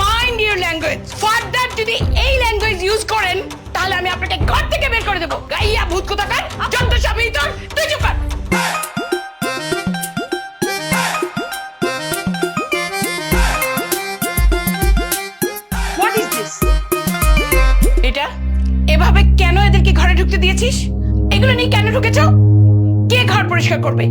Mind your language further যদি এই language use করেন, তাহলে আমি আপনাকে ঘর থেকে বের করে দেবো। গাইয়া ভূত কোথাকার? যত সবই তোর তুই চুপ কর। হোয়াট ইজ দিস এটা? এভাবে কেন এদেরকে ঘরে ঢুকতে দিয়েছিস? এগুলো নিয়ে কেন ঢুকেছ কে ঘর পরিষ্কার করবে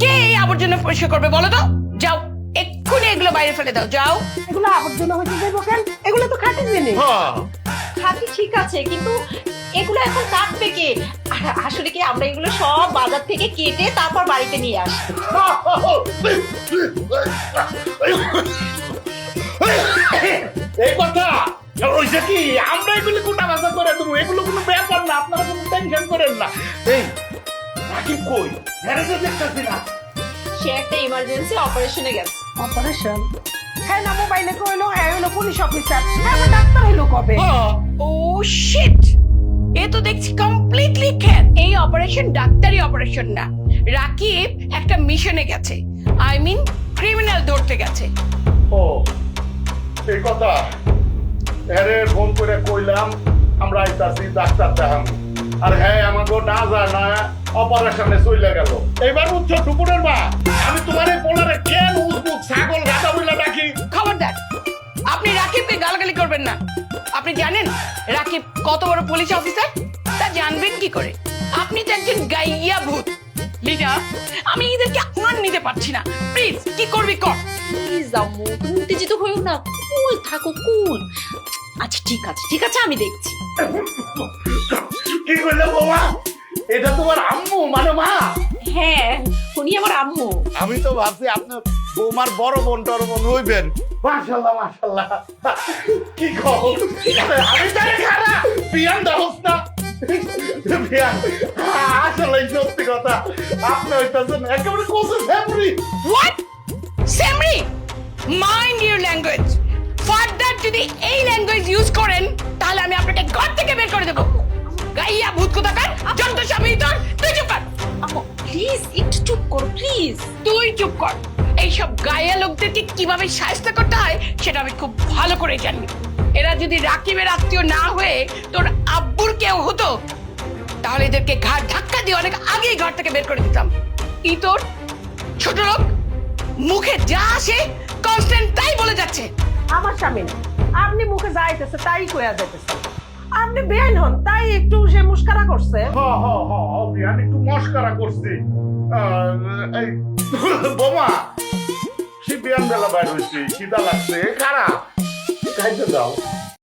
কে এই আবর্জনা পরিষ্কার করবে বলো তো যাও এক্ষুনি এগুলো বাইরে ফেলে দাও যাও এগুলো আবর্জনা হইতে যাইব কেন এগুলো তো খাঁটি জিনিস হ্যাঁ খাতি ঠিক আছে কিন্তু এগুলো এখন কাটবে কে আসলে কি আমরা এগুলো সব বাজার থেকে কেটে তারপর বাড়িতে নিয়ে আসি এই কথা ওইটা কি আমরা এগুলো কোটা ভাষা করে করেন না। এই রাকিব কই? ম্যারেজে দেখতেছি না। সে একটা ইমার্জেন্সি অপারেশনে গেছে। অপারেশন হ্যাঁ না মোবাইলে কইলো হ্যাঁ হলো পুলিশ অফিসার হ্যাঁ ডাক্তার হইল কবে? হ্যাঁ ও শিট এ তো দেখছি কমপ্লিটলি খ্যাত এই অপারেশন ডাক্তারি অপারেশন না। রাকিব একটা মিশনে গেছে। আই মিন ক্রিমিনাল ধরতে গেছে। ও এই কথা। হ্যারে ফোন করে কইলাম আমরা আইতাছি ডাক্তার দেখাম। আর হ্যাঁ আমাকে না যায় না অপারেশনে চলে গেল। এবার উচ্চ টুকুরের মা। আমি তোমার এই পোলারে কেন উজবুক ছাগল গাদা বইলা ডাকি খবরদার আপনি রাকিবকে গালাগালি করবেন না। আপনি জানেন রাকিব কত বড় পুলিশ অফিসার তা জানবেন কি করে? আপনি তো একজন গাইয়া ভূত। লিজা আমি এদেরকে আর নিতে পারছি না। প্লিজ কি করবি কর। প্লিজ আম্মু তুমি উত্তেজিত হয়েও না। কুল থাকো কুল। আচ্ছা ঠিক আছে ঠিক আছে আমি দেখছি। কি করলে বাবা এটা তোমার আম্মু মানে মা? হ্যাঁ উনি আমার আম্মু। আমি তো ভাবছি আপনি বৌমার বড় বোন টর বোন হইবেন। মাশাল্লাহ মাশাল্লাহ। কি কও? আমি জানি খারা দাওস না। আসলে সত্যি কথা। আপনি হইতেছেন একেবারে কোচে ফ্যামিলি হোয়াট সেমরি মাইন্ড ইউর ল্যাঙ্গুয়েজ ফার্দার যদি এই ল্যাঙ্গুয়েজ ইউজ করেন তাহলে আমি আপনাকে ঘর থেকে বের করে দেবো। গাইয়া ভূত কোথাকার? যত সবই তোর? তুই চুপ কর। আম্মু প্লিজ একটু চুপ করো প্লিজ তুই চুপ কর। এইসব গায়া লোকদেরকে কীভাবে সাহায্য করতে হয় সেটা আমি খুব ভালো করে জানি। এরা যদি রাকিবের আত্মীয় না হয়ে তোর আব্বুর কেউ হতো তাহলে এদেরকে ঘাট ধাক্কা দিয়ে অনেক আগেই ঘর থেকে বের করে দিতাম। কি তোর? ছোট লোক মুখে যা আসে কনস্ট্যান্ট তাই বলে যাচ্ছে। আমার স্বামী আপনি মুখে যাইতেছে তাই কইয়া যাইতেছে। আপনি বেআইন হন, তাই একটু সে মুস্কারা করছে। হ হ হ বিয়ান একটু মস্কারা করছি। এই, বোমা, সে বেআইন বেলা বাইর হয়েছে, খিদা লাগছে খারাপ খাইতে দাও।